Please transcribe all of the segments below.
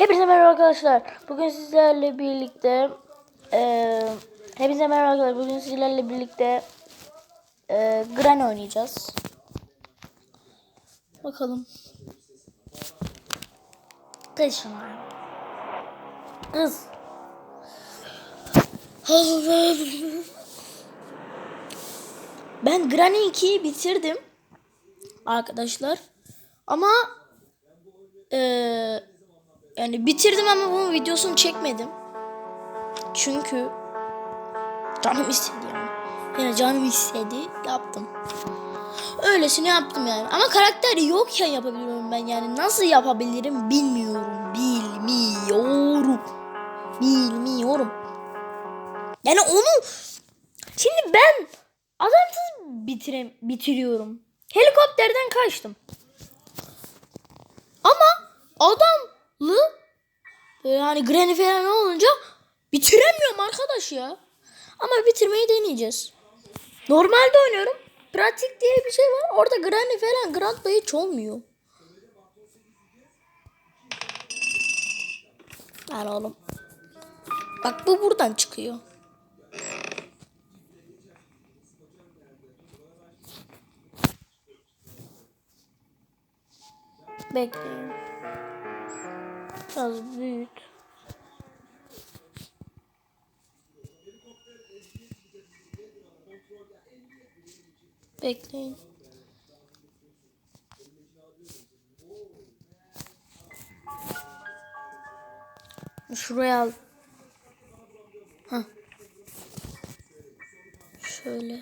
Hepinize merhaba arkadaşlar. Bugün sizlerle birlikte eee Hepinize merhaba arkadaşlar. Bugün sizlerle birlikte eee Granny oynayacağız. Bakalım. Kız şuna. Kız. Ben Granny 2'yi bitirdim. Arkadaşlar. Ama eee yani bitirdim ama bunun videosunu çekmedim. Çünkü canım istedi yani. Yani canım istedi yaptım. Öylesine yaptım yani. Ama karakter yokken yapabiliyorum ben yani. Nasıl yapabilirim bilmiyorum. Bilmiyorum. Bilmiyorum. Yani onu şimdi ben adamsız bitirem bitiriyorum. Helikopterden kaçtım. Ama adamlı yani Granny falan olunca bitiremiyorum arkadaş ya. Ama bitirmeyi deneyeceğiz. Normalde oynuyorum. Pratik diye bir şey var. Orada Granny falan Grandpa hiç olmuyor. Ver oğlum. Bak bu buradan çıkıyor. Bekleyin. Biraz büyüt. Bekleyin. Şuraya al. Hah. Şöyle.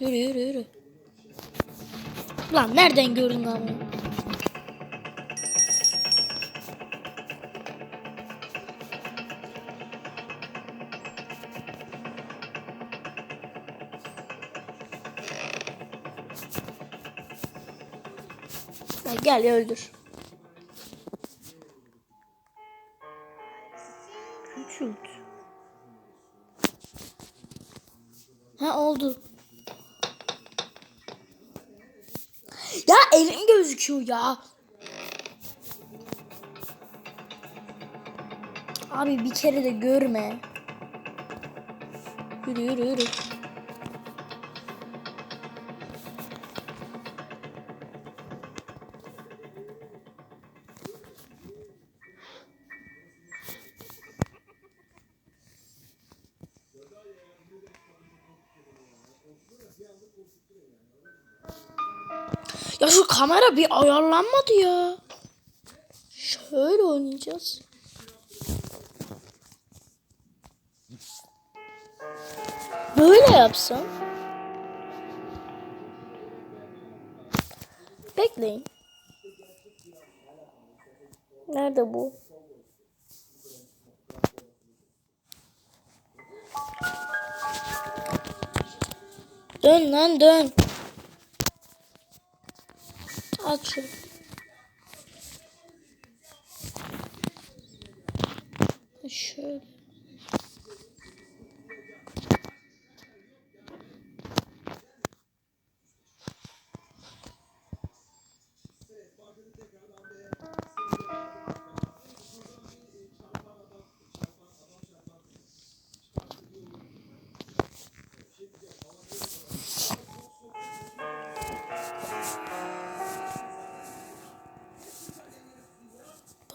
Yürü yürü yürü. Lan nereden gördün lan bunu? Gel öldür. Küçült. Ha oldu. Ya elim gözüküyor ya. Abi bir kere de görme. Yürü yürü yürü. Kamera bir ayarlanmadı ya. Şöyle oynayacağız. Böyle yapsam. Bekleyin. Nerede bu? Dön lan dön. Aç şunu.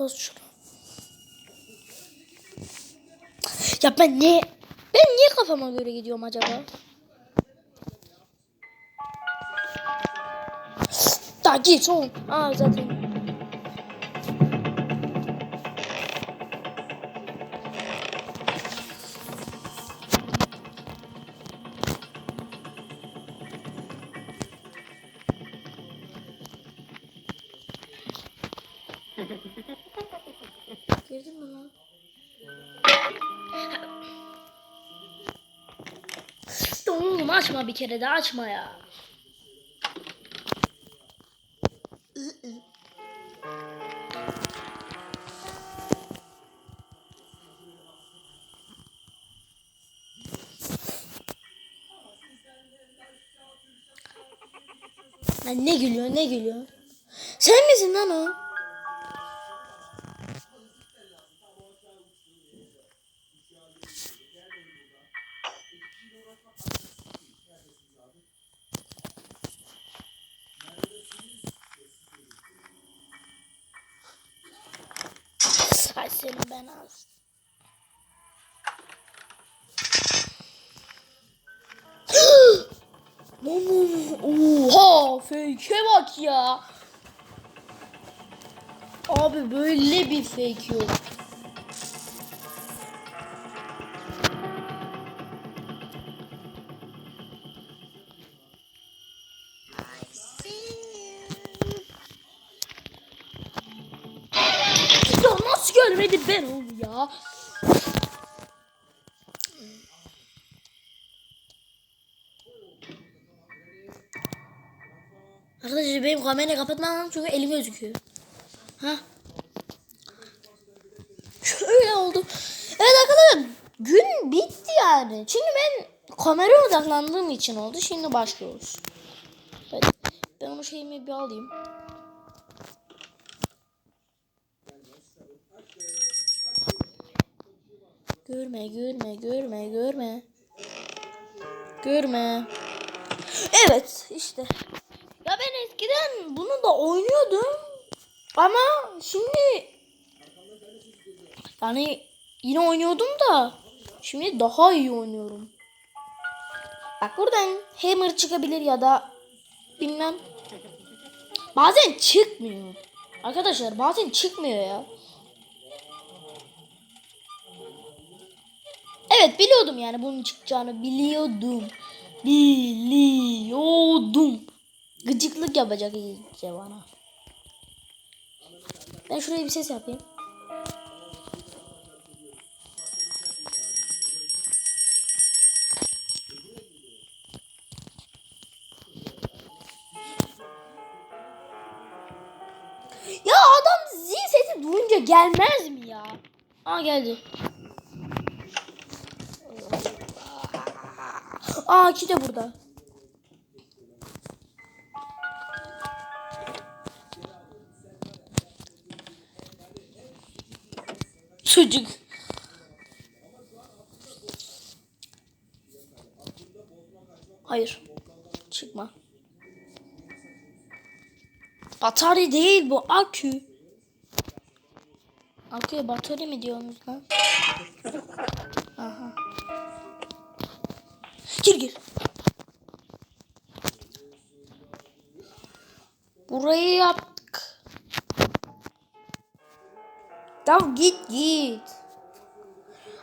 Bas şunu. Ya ben ne? Ben niye kafama göre gidiyorum acaba? Da git oğlum. Aa zaten. Açma bir kere de açma ya. Lan ne gülüyor ne gülüyor? Sen misin lan o? Abi böyle bir fake yok. Ya nasıl görmedi ben onu ya? Arkadaşlar benim kamerayı kapatmam lazım çünkü elim gözüküyor. Şöyle oldu. Evet arkadaşlar gün bitti yani. Çünkü ben kameraya odaklandığım için oldu. Şimdi başlıyoruz. Evet. Ben onu şeyimi bir alayım. Görme, görme, görme, görme. Görme. Evet, işte. Ya ben eskiden bunu da oynuyordum. Ama şimdi yani yine oynuyordum da şimdi daha iyi oynuyorum. Bak buradan hammer çıkabilir ya da bilmem. Bazen çıkmıyor. Arkadaşlar bazen çıkmıyor ya. Evet biliyordum yani bunun çıkacağını biliyordum. Biliyordum. Gıcıklık yapacak iyice bana. Ben şuraya bir ses yapayım. Ya adam zil sesi duyunca gelmez mi ya? Aa geldi. Aa iki de burada. Çocuk. Hayır. Çıkma. Batarya değil bu akü. Aküye batarya mı diyorsunuz lan? Aha. Gir gir. Burayı yaptık. Tamam git git.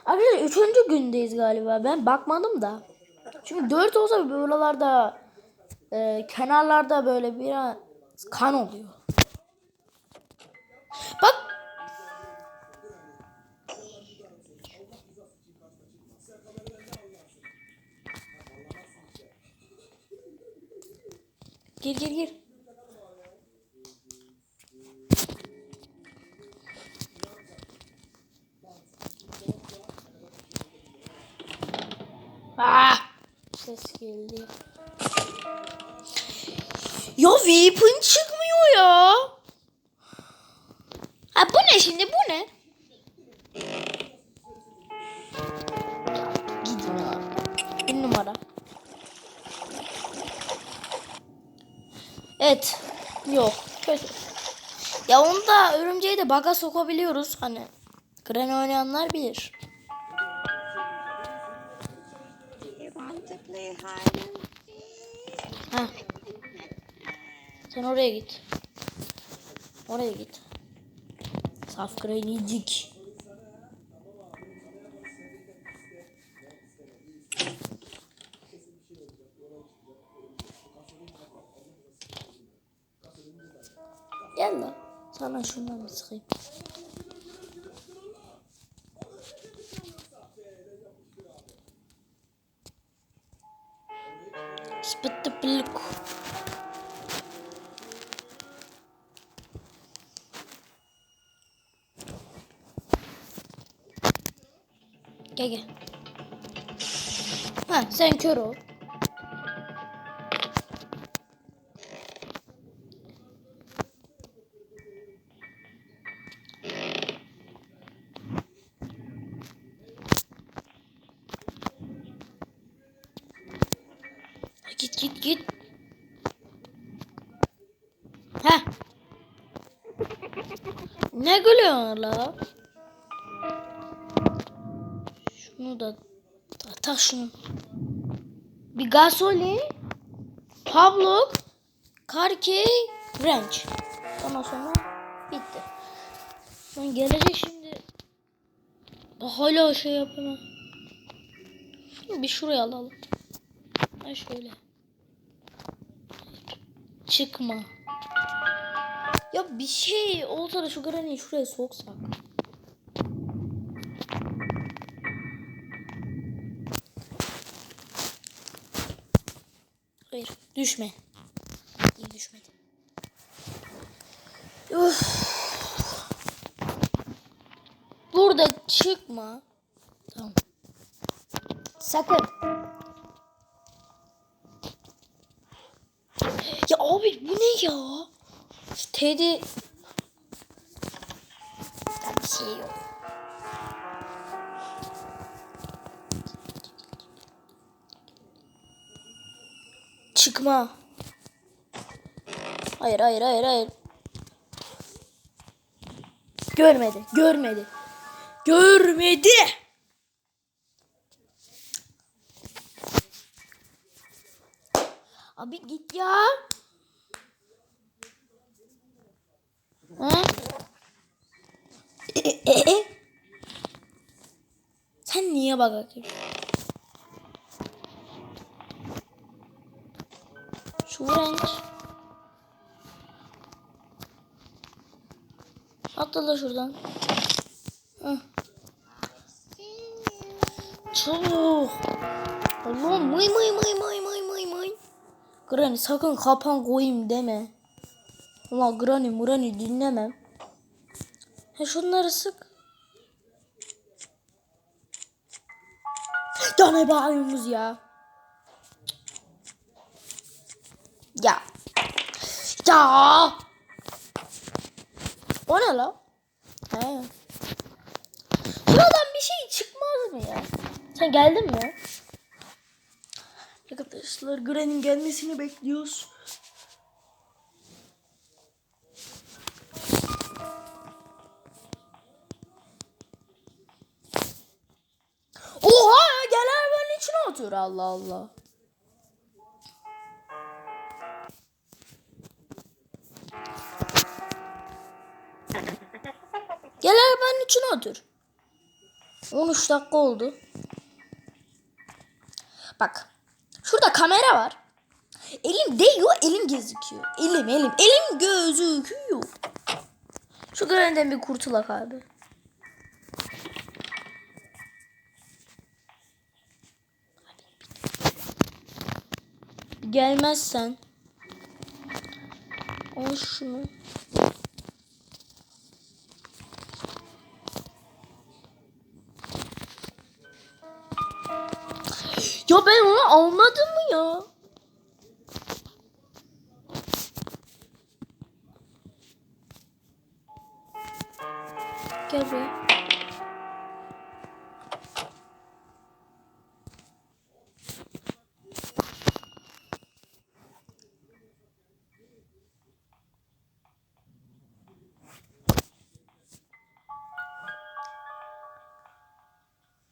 Arkadaşlar üçüncü gündeyiz galiba. Ben bakmadım da. Çünkü dört olsa buralarda e, kenarlarda böyle biraz kan oluyor. Ah! Ses geldi. Ya weapon çıkmıyor ya. Ha bu ne şimdi bu ne? Gidin ya. Bir numara. Evet. Yok. Kötü. Ya onu da örümceği de baga sokabiliyoruz. Hani Gren oynayanlar bilir. Sen oraya git. Oraya git. Saf Granny'cik. Gel lan. Sana şundan bir sıkayım. Gel gel. Ha sen kör ol. Git git git. Ha. ne gülüyorsun la? Şunu da tak şunu. Bir gasolin, Pavlok, Karkey, Ranch. Ondan sonra bitti. Ben gelecek şimdi. Hala şey yapamam. Bir şuraya alalım. Ha şöyle. Çıkma. Ya bir şey olsa da şu granny'i şuraya soksak. Düşme. İyi düşmedi. Burada çıkma. Tamam. Sakın. Ya abi bu ne ya? Teddy... Çıkma. Hayır hayır hayır hayır. Görmedi. Görmedi. Görmedi. Abi git ya. Ha? Sen niye bakıyorsun? Şu. Atla da şuradan. Hı. Çabuk. Allah'ım mıy mıy mıy mıy mıy mıy mıy. Granny sakın kapan koyayım deme. Ulan Granny Murani dinlemem. He şunları sık. Ya ne bağırıyorsunuz ya? Ya. Ya. O ne la? He. Şuradan bir şey çıkmaz mı ya? Sen geldin mi? Arkadaşlar Granny'nin gelmesini bekliyoruz. Oha ya gel arabanın içine otur Allah Allah. Gel arabanın içine otur. 13 dakika oldu. Bak. Şurada kamera var. Elim değiyor, elim gözüküyor. Elim, elim, elim gözüküyor. Şu görevden bir kurtulak abi. Gelmezsen al şunu. Ben onu almadım mı ya? Gel buraya.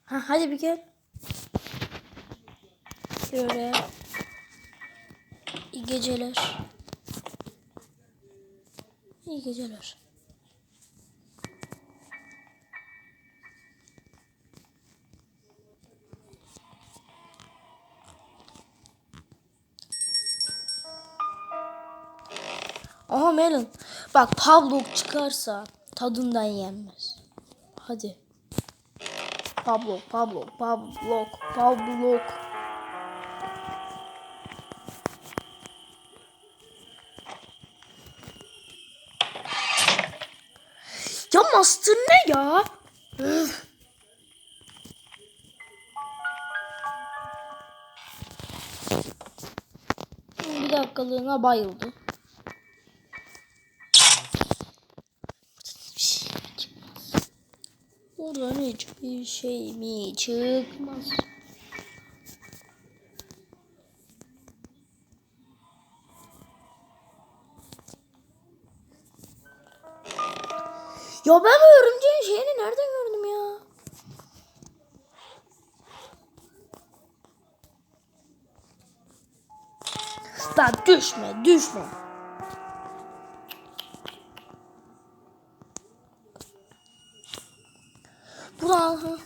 Ha, hadi bir gel. Oraya. İyi geceler. İyi geceler. Aha Melon. Bak Pablo çıkarsa tadından yenmez. Hadi. Pablo, Pablo, Pablo, Pablo. Master ne ya? Bir dakikalığına bayıldı. Buradan hiçbir şey mi çıkmaz? Ya ben bu örümceğin şeyini nereden gördüm ya? Lan düşme düşme. Buradan.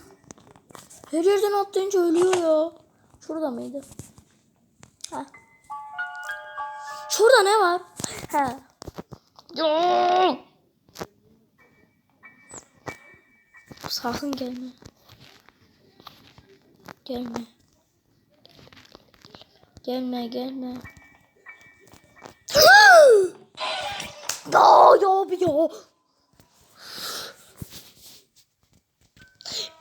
Her yerden atlayınca ölüyor ya. Şurada mıydı? Ha. Şurada ne var? Ha. Sakın gelme. Gelme. Gelme gelme. ya ya ya.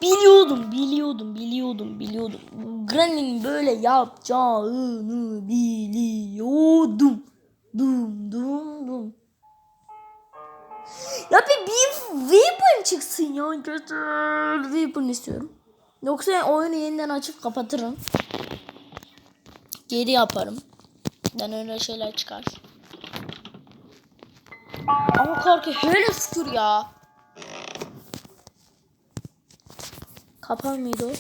Biliyordum, biliyordum, biliyordum, biliyordum. Granny'nin böyle yapacağını biliyordum. Dum dum dum. Ya bir weapon çıksın ya. Götür. Weapon istiyorum. Yoksa oyunu yeniden açıp kapatırım. Geri yaparım. Ben öyle şeyler çıkar. Ama korku hele şükür ya. Kapar mıydı o?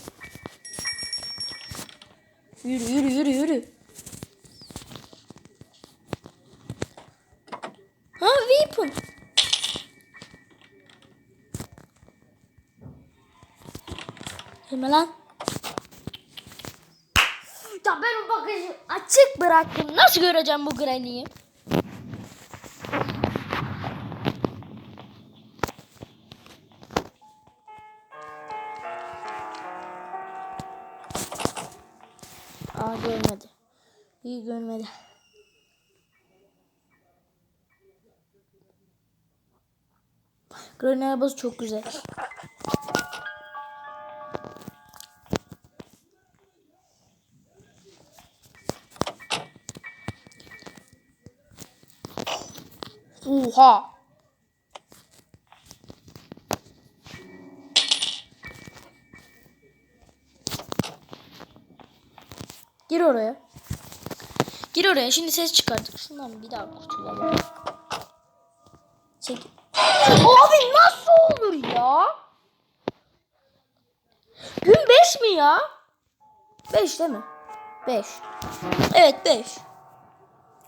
Yürü yürü yürü yürü. Ha weapon. Gelme lan. Ya ben o bagajı açık bıraktım. Nasıl göreceğim bu Granny'yi? Aa görmedi. İyi görmedi. Granny arabası çok güzel. Oha. Gir oraya. Gir oraya. Şimdi ses çıkardık. Şundan bir daha kurtulalım. Çek. Abi nasıl olur ya? Gün 5 mi ya? 5 değil mi? 5. Evet 5.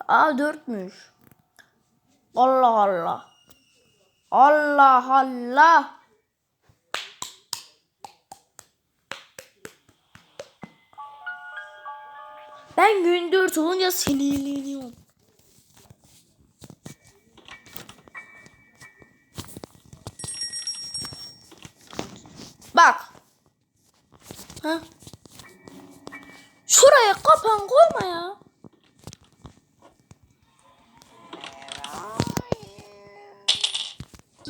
Aa 4'müş. Allah Allah. Allah Allah. Ben gün 4 olunca sinirleniyorum. Bak. Ha? Şuraya kapan koyma ya.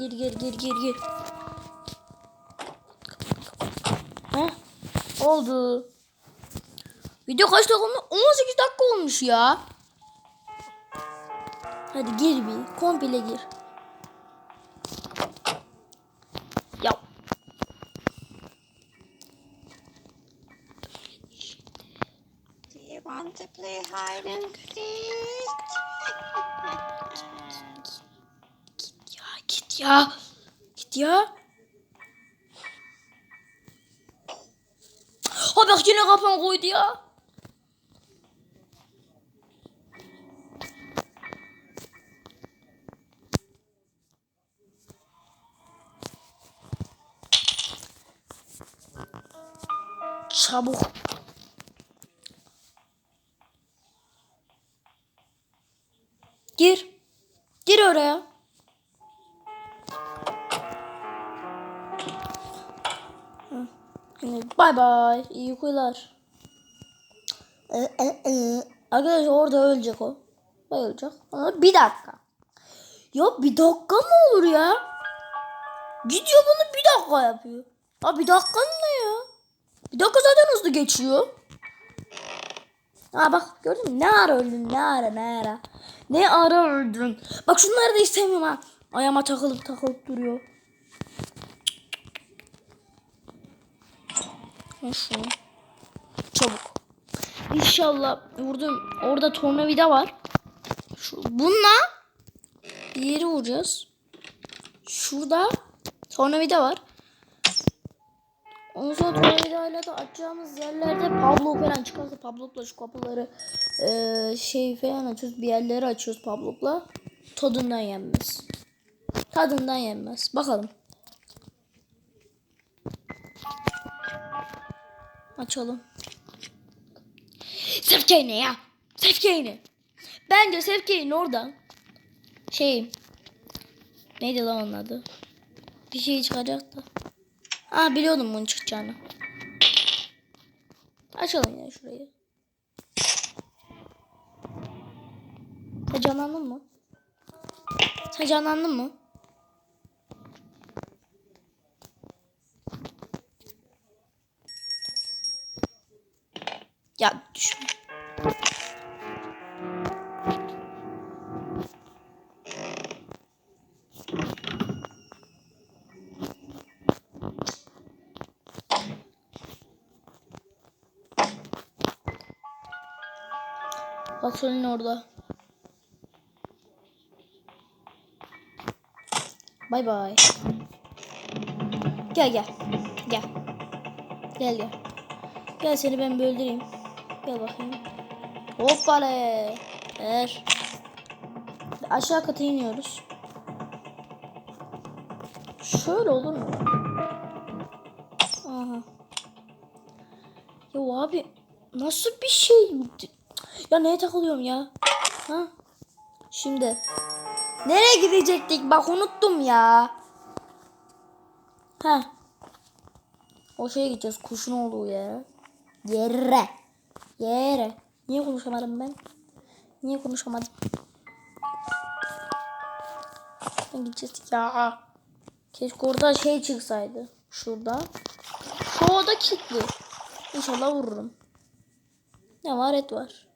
Gir gir gir gir gir. Ha? Oldu. Video kaç dakika olmuş? 18 dakika olmuş ya. Hadi gir bir. Komple gir. Ya. Do you want to play hide and seek? git ya. Git ya. Ha bak yine kafam koydu ya. Çabuk. Bay bay. İyi uykular. Ee, e, e. Arkadaşlar orada ölecek o. Bayılacak. Bir dakika. Ya bir dakika mı olur ya? Gidiyor bunu bir dakika yapıyor. Ha bir dakika ne ya? Bir dakika zaten hızlı geçiyor. Ha bak gördün mü? Ne ara öldün? Ne ara ne ara? Ne ara öldün? Bak şunları da istemiyorum ha. Ayağıma takılıp takılıp duruyor. Ha şunu. Çabuk. İnşallah vurdum. Orada tornavida var. Şu, bununla bir yeri vuracağız. Şurada Tornavida var. Ondan sonra tornavidayla da açacağımız yerlerde Pablo falan çıkarsa Pablo'la şu kapıları eee, şey falan açıyoruz. Bir yerleri açıyoruz Pablo'la. Tadından yenmez. Tadından yenmez. Bakalım. Açalım. Sefkeyne ya. Sefkeyne. Bence Sefkeyne oradan. Şey. Neydi lan onun adı? Bir şey çıkacak da. Aa biliyordum bunun çıkacağını. Açalım ya şurayı. Sen canlandın mı? Sen canlandın mı? Ya düşme. Patronun orada. Bay bay. Gel gel. Gel. Gel gel. Gel seni ben bir Gel bakayım. Hoppale. Ver. Aşağı kata iniyoruz. Şöyle olur mu? Aha. Ya abi nasıl bir şey? Ya neye takılıyorum ya? Ha? Şimdi. Nereye gidecektik? Bak unuttum ya. Ha. O şeye gideceğiz. Kuşun olduğu yere. Yere. Yere. Niye konuşamadım ben? Niye konuşamadım? Ne gideceğiz ya? Keşke orada şey çıksaydı. Şurada. Şu oda kilitli. İnşallah vururum. Ne var et var.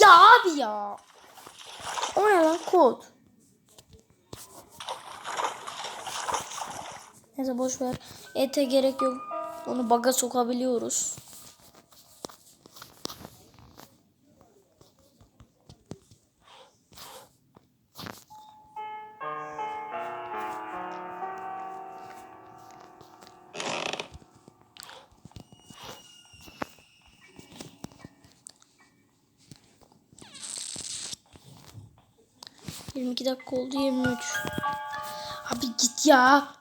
Ya abi ya. O ne lan kod? Neyse boş ver. Ete gerek yok. Onu baga sokabiliyoruz. Yirmi iki dakika oldu 23. Abi git ya.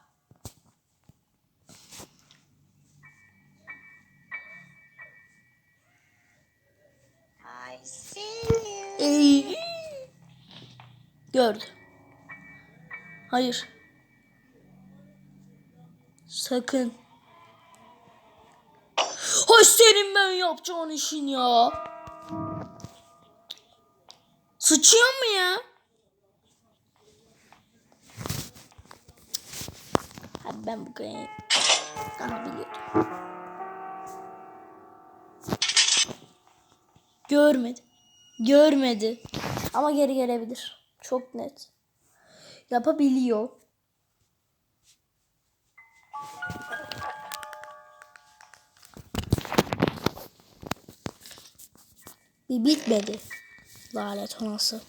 Hayır. Sakın. Hay senin ben yapacağın işin ya. Sıçıyor mu ya? Abi ben bu kadar... Aha biliyordum. Görmedi. Görmedi. Ama geri gelebilir. Çok net. Yapabiliyor. Bir bitmedi. Lanet olası.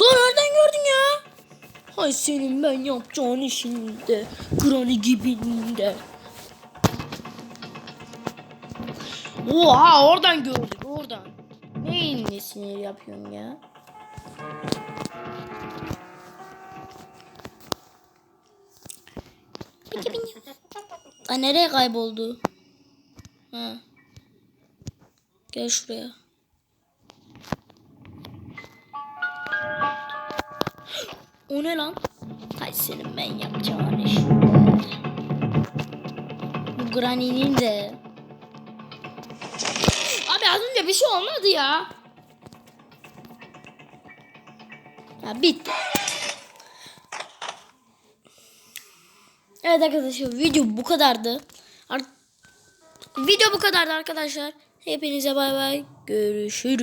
Lan nereden gördün ya? Hay senin ben yapacağın işinde. Granny gibinde. Oha oradan gördük oradan. Neyin ne sinir yapıyorsun ya? Aa, nereye kayboldu? Ha. Gel şuraya. O ne lan? Hay senin ben yapacağın iş. Bu Granny'nin de. Önce bir şey olmadı ya. Ya bitti. Evet arkadaşlar video bu kadardı. Art- video bu kadardı arkadaşlar. Hepinize bay bay. Görüşürüz.